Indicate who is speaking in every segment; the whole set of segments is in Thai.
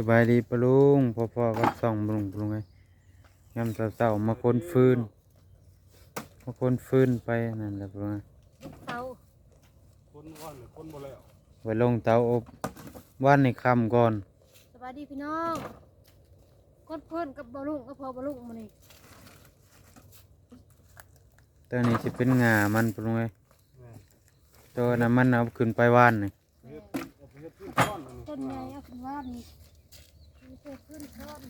Speaker 1: สบายดีปะลุงพ่อพ่อๆกับส่องปะลุงปะลุงไงยามเช้าๆมาคนฟืน มาคนฟืนไปนั่นแหละปะลุงไง
Speaker 2: เตา
Speaker 3: คนว่าเนี่ยคนบ่แล้ว
Speaker 1: ไว้ลงเตาอบว่านในคำก่อน
Speaker 2: สวัสดีพี่น้องกดเพื่อนกับบอลุงก็พอบอลุงมานี่
Speaker 1: ตัวนี้จะเป็นงามันปะลุงไง
Speaker 3: แม่
Speaker 1: ตัวนั้นมันเอาขึ้นไปว่านนี่
Speaker 3: เฮ็ดเอาไปเฮ็ดพื้นก้อนอันนี้
Speaker 2: ต้นใหญ่เอาขึ้นว่านี่มี เศษขึ้นช้อน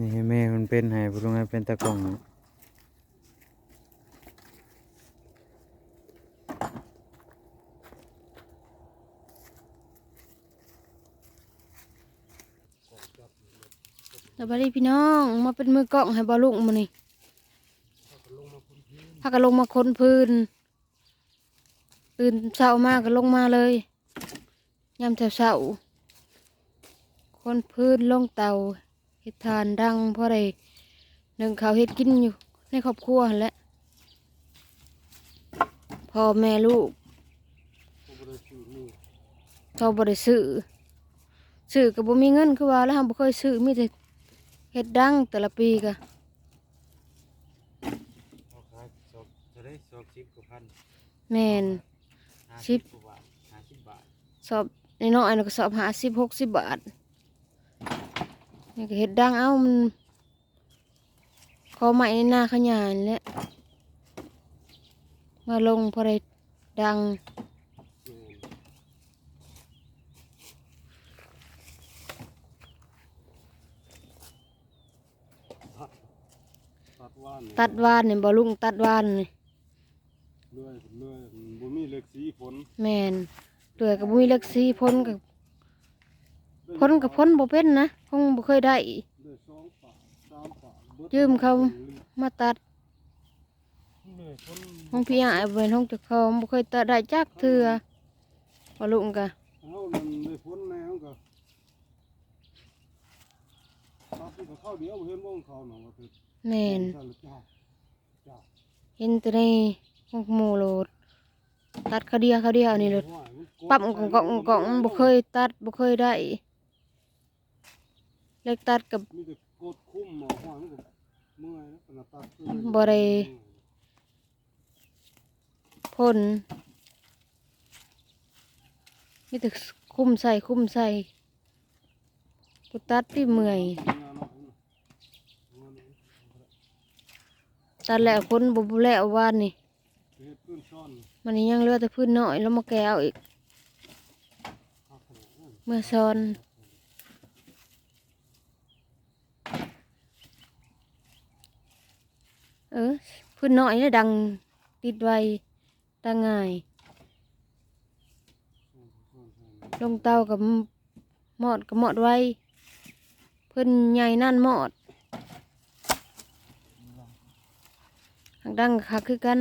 Speaker 1: นี่แม่มันเป็นให้ปะลุงไงเป็นตะกล้อง นี่
Speaker 2: สวัสดีพี่น้อง มาเป็นมือกล้องให้บอลุงมานี่พากันลงมาค้นพื้น ตื่นเช้ามากก็ลงมาเลยยามเช้าๆค้นพื้นลงเตาเฮ็ดทานดังเพราะได้หนึ่งเขาเฮ็ดกินอยู่ในครอบครัวแหละพ่อแม่ลูก
Speaker 3: ผมบ่ได้ซื้อนี่
Speaker 2: เขาบริซื้อซื้อก็บ่มีเงินคือว่าแล้วเราบ่เคยซื้อมีแต่ เฮ็ดดังแต่ละปีก็
Speaker 1: เอาขายสอบจะได้สอบสิบกว่าพัน
Speaker 2: แม่นสิบ
Speaker 1: กว่าบาทห้าสิบบาท
Speaker 2: สอบในน้อยๆน่ะก็สอบ50 60บหกสิบบาทนี่ก็เฮ็ดดังเอ้ามันขอใหม่ในหน้าขยานแหละมาลงพอได้ดัง
Speaker 3: แม่นตัดตัด ว่านนี่
Speaker 2: ตัดวานนี่บ่ลุงตัดวานนี่
Speaker 3: เลื่อยเลื่อยบ่มีเหล็กสีฝน
Speaker 2: แม่นเดือยก็บ่มีเล็กสีพ้นกับพ้นกับพ้นบ่เป็นนะคงบ่เคยได้
Speaker 3: เลื่อยสองปากสามปากบิด
Speaker 2: ยืมเขามาตัด
Speaker 3: เลื่อยฝน
Speaker 2: ห้องพี่อายเป็นห้องเจ้าของบ่เคยตัดได้จักเทื่อบ่ลุงกะ
Speaker 3: เฮานั่นเลื่อยฝนแนวก็ตัดที่เขาเข้าเดียวบ่เห็นวงเขาหนองว่าคือ
Speaker 2: แม่น
Speaker 3: เห็
Speaker 2: นต่ในห้องหมูโลดตัดเขาเดียวเขาเดียวนี่โลดปั๊บกองกองกองบ่เคยตัดบ่เคยได้เล็กตัดกับ
Speaker 3: มีแต่กดคุ้มหมอห้อยมันก็เมื่อยนะขนาดตัดคือ
Speaker 2: บ่ได้พ่นมีแต่คุ้มใส่คุ้มใส่กูตัดที่เมื่อย ตัดแล้วคนบ่บ่แล้ววานนี่มันยังเลือแต่พื้นหน้อยแล้วมาแกเอาอีก เมื่อซ้อนเออพื้นหน้อยนี่ดังติดไวดังง่ายลงเตากับหมอดกับหมอดไว้เพิ่นใหญ่นั่นหมอดหัก ดังคักคือกัน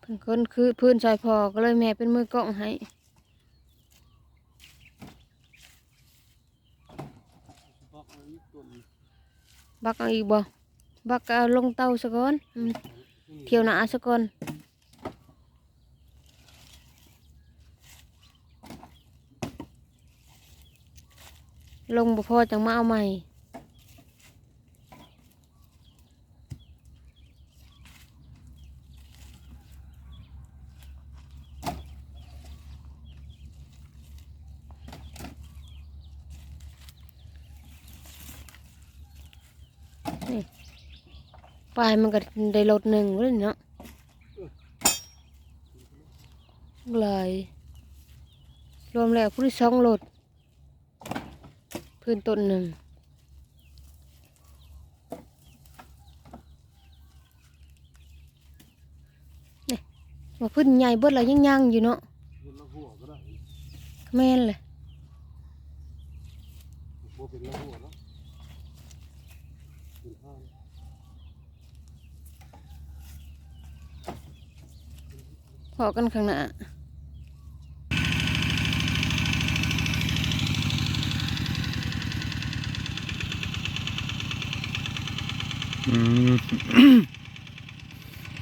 Speaker 2: เพิ่นคนคือพื้นซอยพอก็เลยแม่เป็นมือกล้องให้
Speaker 3: บักเอาอีก
Speaker 2: บ่บักเอาลงเตาซะก่อนเที่ยวหนาซะก่อน ลงบ่พอจังมาเอาใหม่ปลายมันก็ได้รถหนึ่งเลยเนาะเลยรวมแล้วผู้ที่สองรถ พื้นต้นหนึ่ง นี่ว่าพื้นใหญ่เบิดเรายังยังอยู่เนาะแม่นเลย
Speaker 3: พ
Speaker 2: อกันข้างหน้า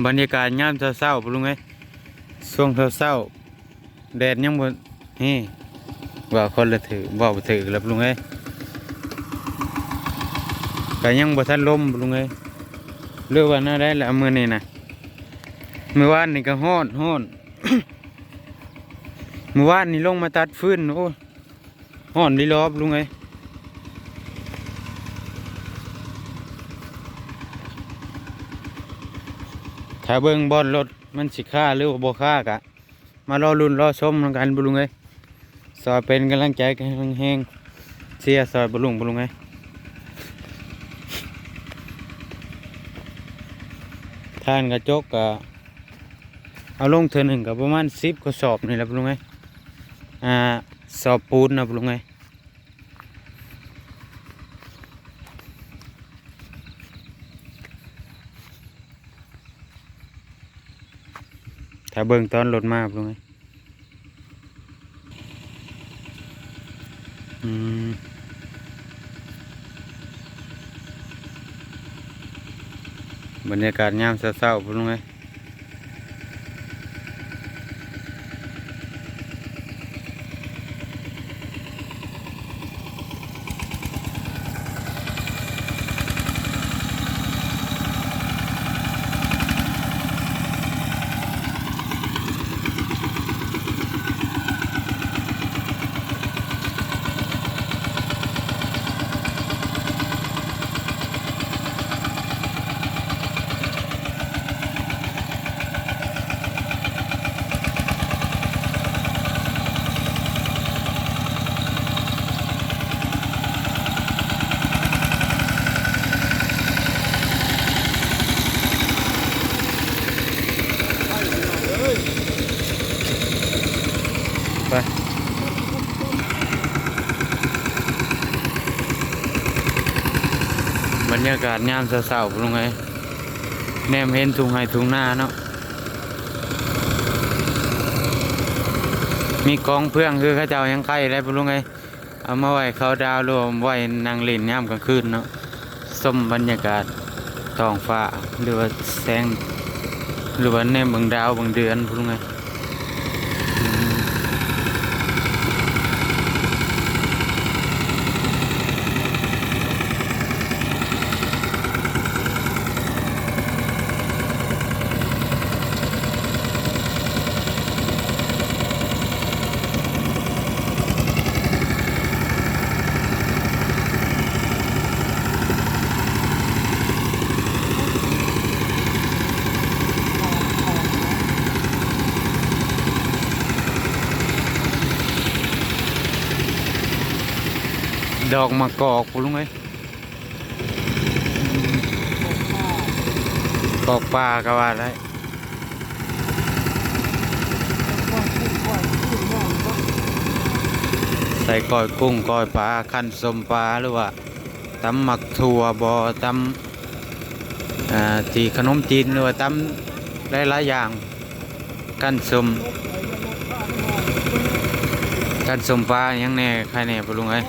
Speaker 1: บรรยากาศยามเช้าๆพุ่นลุงเอ้ยช่วงเช้าๆแดดยังบ่นี่ว่าคนละถือบ่บ่ถือแล้วพุ่นลุงเอ้ยก็ยังบ่ทันลมพุ่นลุงเอ้ยเรื่องว่าน่าได้ละมือนี้น่ะมื้อวานนี่ก็ฮ้อนฮ้อนมื้อวานนี่ลงมาตัดฟืนโอ้ฮ้อนดีรอบลุงเอ้ ถ้าเบิ่งบอลรถมันสิค่าหรือว่าบ่ค่ากะ มารอลุ้นรอชมนำกันบุลุงเอ้ยซอยเป็นกำลังใจกันแห้งเชียซอยบุลุงบุลุงเอ้ยทานกระจกกะเอาลงเธอหนึ่งกับประมาณสิบกระสอบนี่แหละบุลุงเอ้ยอ่าสอบปูนนะบุลุงเอ้ย ถ้าเบิ่งตอนรถมาลงไหมอืมบรรยากาศยามเศร้าๆลงไหม ไปบรร ยากาศยามเช้าๆลงไงแนมเห็นทุงไห้ทุ่งนาเนาะมีกองเพื่องคือข้าเจ้ายังไข่ได้ปลุงไงเอามาไว้เขาดาวรวมไว้นางเล่นยามกลางคืนเนาะสมบรรยากาศท้องฟ้าหรือว่าแสงหรือว่าแนมบางดาวบางเดือนปลุงไง ดอกมะกอกปุลุงเอ้ยกอกปลาก็ว่าได้ใส่ก้อยกุ้งก้อยปลาขั้นสมปลาหรือว่าตำหมักถั่วบอตำอ่าที่ขนมจีนหรือว่าตำหลายๆอย่างขั้นสมขั้นสมปลาอย่างแน่ใครแน่ปลุงเอ้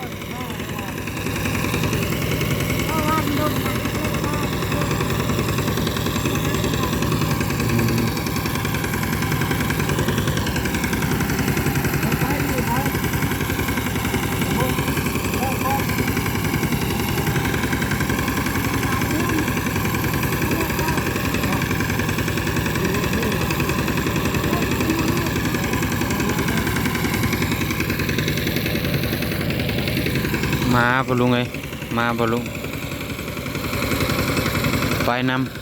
Speaker 1: มาปะลุงไงมาปะลุงไปนำ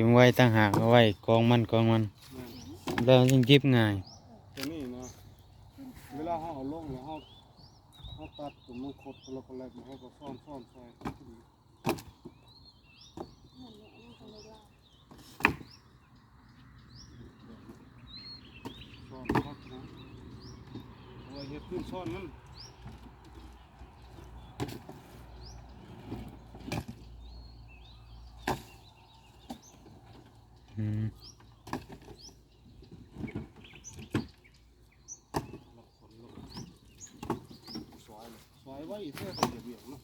Speaker 1: ทิมไว้ตั้งหากเอาไว้กองมันกองมัน
Speaker 3: แม่น
Speaker 1: แล้วยังจิบง่าย
Speaker 3: ตัวนี้นะเวลาเฮาเอาลงแล้วเฮาเฮาตัดตัวมันคดตัวละคนแรกมันเฮาก็ซ่อนซ่อนใส่ซ่อนพักนะเอาไว้เฮ็ดขึ้นซ่อนมัน
Speaker 1: อืม
Speaker 3: ล็อกคนล็อกซอยเลยซอย ไว้เพื่อเป็นระเบียบเนาะ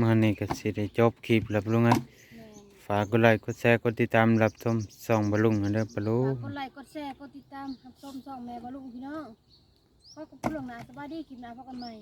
Speaker 1: มานี่ก็สิได้จบคลิปแล้วปะลุงไง
Speaker 2: แม่น
Speaker 1: ฝากกดไลค์กดแชร์กดติดตามรับชมส่องบะลุงกันเด้อปะลุ
Speaker 2: ฝางกกดไลค์กดแชร์กดติดตามรับชมช่องแม่บาลุงพี่น้องขอบคุณหลวงหนาสบายดีคลิปหน้าพบกันใหม่